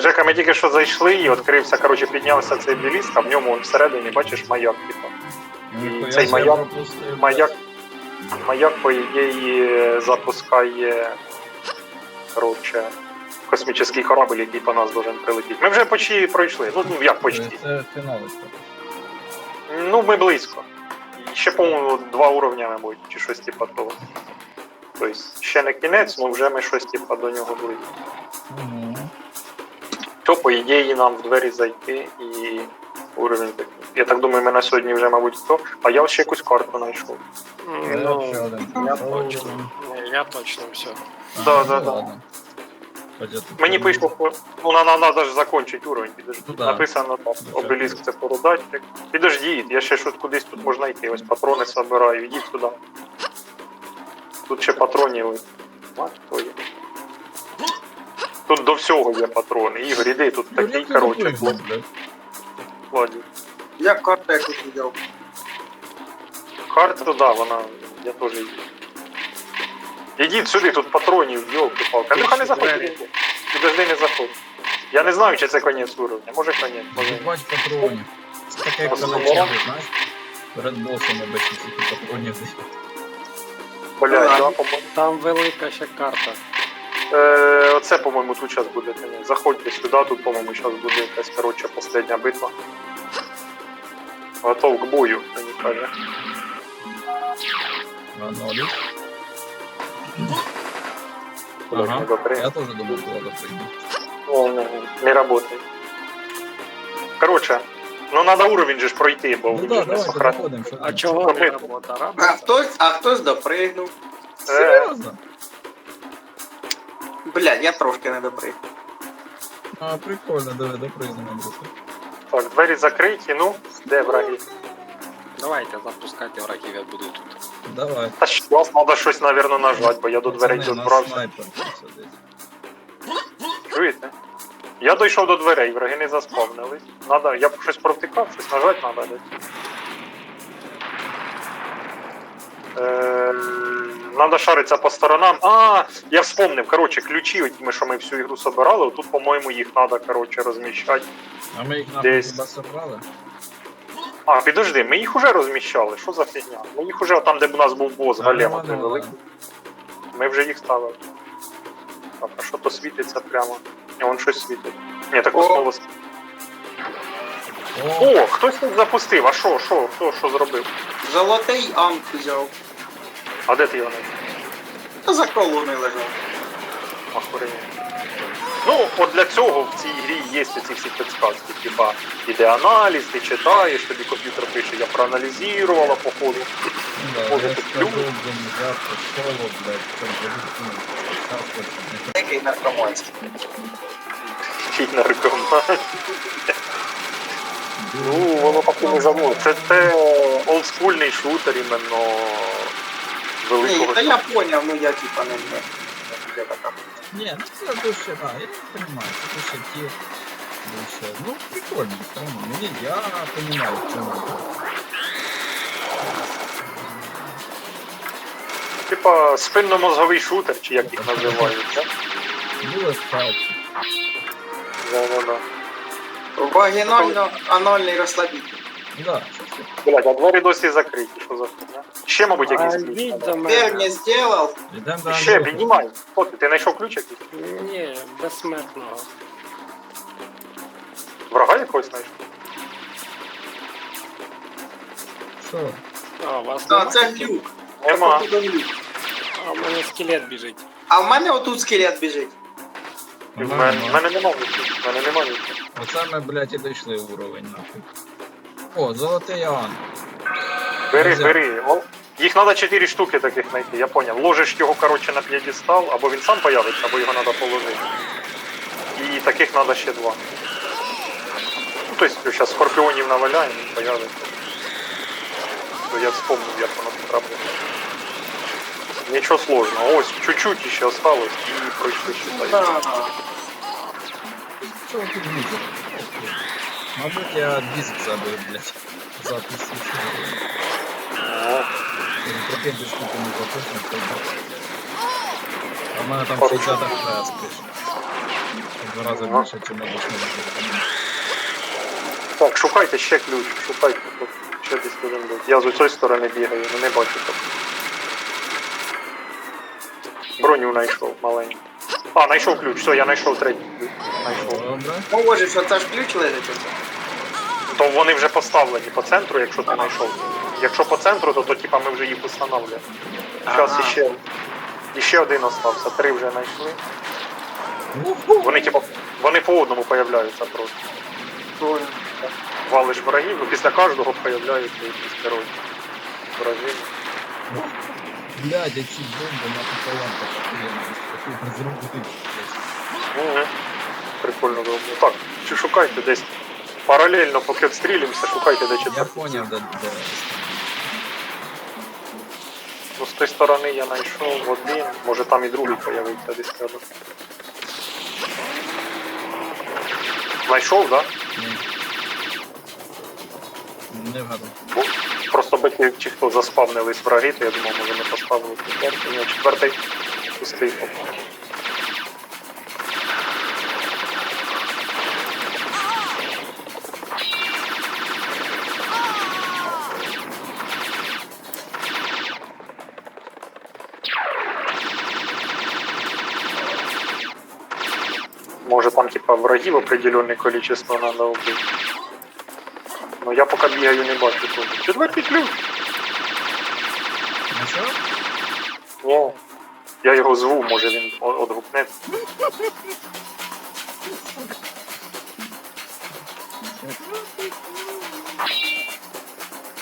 Жека, ми тільки що зайшли і відкрився, коротше, піднявся цей біліст, а в ньому всередині, бачиш, маяк, типу. Ніхуя цей себе маяк- пропустив. Маяк, маяк, по ідеї, запускає, коротше, космічний корабль, який по нас должен прилетіти. Ми вже почти пройшли. Ну, ну як почти. Це фіналочка. Ну, ми близько. І Ще, по-моєму, два уровня, мабуть, чи щось типа того. Тобто, ще не кінець, але вже ми щось типа до нього близько. Угу. То, по ідеї, нам в двері зайти і уровень такий. Я так думаю, ми на сьогодні вже, мабуть, хто. А я ще якусь карту знайшов. Ну, ще я Ну, точно. Ні, Я точно все. Да, ну, да, да. Мені там- пишло, ну на, на, надо ж закончити уровень, підожди. Ну да. Написано так, обеліск це породатчик. Підождіть, я ще щось кудись тут можна йти, ось патрони собираю, йдіть сюди. Тут ще патронів. Мать твою. Тут до всього є патрони. Ігор, іди, тут Ну, такий, коротше, кладів. Я карта якусь взяв. Карта, да, вона. Я теж їду. Ідіть сюди, тут патронів, йолки палки Ну, хай не заходь. Підожди, не заходь. Я не знаю, чи це конець уровня. Може конець, може. ні. Бать патронів. Це таке, як коли знаєш? Перед босом обично тільки патронів. Блядь, да, по-моєму. Там велика ще карта. Е, оце, по-моєму, тут зараз буде. Заходьте сюди, тут, по-моєму, зараз буде якась, коротше, остання битва. Готов к бою, мені каже. Нолі. Ага. Я теж думав, куди допригну. О, не, не работает. Короче, ну надо уровень же ж пройти, бо Ну він да, же не давайте сохранить. заходимо. що А чого не Ми- робота? А хтось, а хтось допригнув. Серйозно? Блядь, я трошки не допригнув. А, прикольно, диви, допригнемо. Так, двері закриті, ну, де враги? Давайте запускайте врагів, я буду тут. Давай. Та зараз треба щось, напевно, нажати, бо я до дверей Пацани, нас добрався. снайпер тут сидить. Чуєте? Я дійшов до дверей, враги не заспавнились. Надо, я б щось провтикав, щось нажати треба десь. Е, Надо шаритися по сторонам. А, я вспомнив, коротше, ключі, от ми, що ми всю ігру собирали, тут, по-моєму, їх треба, коротше, розміщати. А ми їх нахуй Десь. хіба собрали? А, підожди, ми їх уже розміщали. Що за фігня? Ми їх уже там, де б у нас був бос, Галема, той великий. Ми вже їх ставили. Так, а що то світиться прямо? Ні, вон щось світить. Ні, так О. основа. О, О, хтось тут запустив. А що, що, хто що зробив? Золотий амп взяв. А де ти його знайшов? За колоною лежав. Охуєнно. Ну, от для цього в цій грі є ці всі підсказки. Типа, іде аналіз, ти читаєш, тобі комп'ютер пише, я проаналізувала по ходу. може, ну, не Який наркоманський. Наркоман. Ну, воно так не замовить. Це те олдскульний шутер іменно Ні, великого. та я поняв, ну я типа не не. Така. Не, ну це душе, да, я понимаю, це душе ті, душе, ну прикольно, все равно, мені, я понимаю, в чому. Типа спинномозговий шутер, чи як їх називають, так? Було справді. Да-да-да. Вагінально анальний розслабитель. Да? Блять, а двері досі закриті, що за фігня? Ще, мабуть, якийсь ключ. йдіть до мене. мені зробив. Йдемо до Ще, Андрюхи. піднімай. Хто ти? Знайшов ключ якийсь? Ні, безсмертного. Врага якогось знайшов? Що? А, у вас Та нема? це глюк. Нема. Походу глюк. А, у мене скелет біжить. А в мене отут скелет біжить. В мене, в мене нема. В мене нема нічого. Оце ми, блядь, і дійшли в уровень, нахуй. О, золотий Іоанн. Бери, Нельзя. бери. О, Їх треба 4 штуки таких знайти, я поняв. Ложиш його, коротше, на п'єдестал, або він сам появиться, або його треба положити. І таких треба ще два. Ну, тобто, зараз скорпіонів наваляємо, він появиться. То я вспомнив, як воно тут працює. Нічого сложного. Ось, чуть-чуть ще осталось і пройшли считай. Да. Що ви тут глючите? Мабуть, я диск забив, блядь. Запис. Не А в мене там Хорошо. 60 FPS пише. два рази більше, ніж обичний вихід. Так, шукайте ще ключ, шукайте. Тут ще десь один був. Я з цієї сторони бігаю, ну не бачу так. Броню знайшов маленьку. А, знайшов ключ, все, я знайшов третій ключ. Знайшов. Добре. Ну, може, що це ж ключ лежить? То вони вже поставлені по центру, якщо ти знайшов. Якщо по центру, то, то типа ми вже їх встановлюємо. Зараз Ага. іще, іще один остався, три вже знайшли. Вони типа вони по одному появляються просто. Понял. Валиш врагів, ну після кожного появляються якісь герої. Враги. Блядь, я чуть бомбу на пополам. Угу. Прикольно зроблено. Так, чи шукайте десь. Паралельно, поки відстрілюємося, шукайте де Я четвертий. поняв, де, де. Ну, з тої сторони я знайшов один, може там і другий появився десь рядом. Знайшов, так? Да? Не вгадав. Бо Просто бити чи хто заспавнились враги, то я думав, може не поставили четвертий. Ні, четвертий пустий попав. Може там типа врагів определенне количество надо убити. Ну я поки бігаю не бачу тут. Четвертий ключ. Ну що? Ні. Я його зву, може він о- одгукне.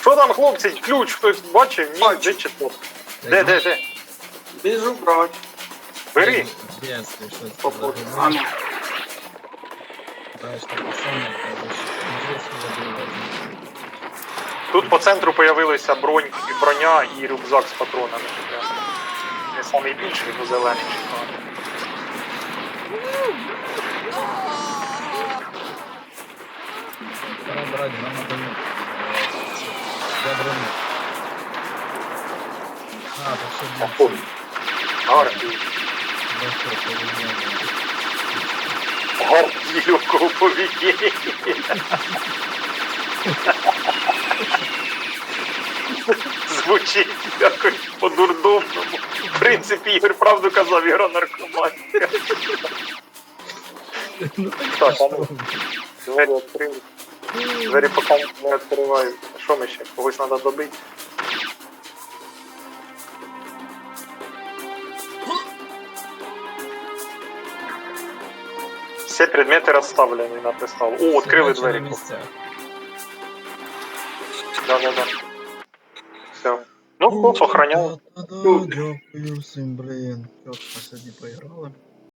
Що там, хлопці, ключ хтось бачив? Ні, де четвертий? Де, де, де? Біжу брать. Бери. Если что это Попробуй. за А ну. Тут по центру появилися бронь, і броня і рюкзак з патронами. Не самий більший, ну зелений. Пора Я броню. А, это все. Гарний легкого поведіння. Звучить якось по-дурдомному. В принципі, Ігор правду казав, ігра наркоман. Ну Так, ну. Двері відкрили. Двері поки не відкривають. Що ми ще? Когось треба добити. Все предмети розставлені, написав. О, відкрили двері. Да, да, да. Все. Ну, хоп, охраняю. Дякую всім, блін. Чітко сьогодні поіграли.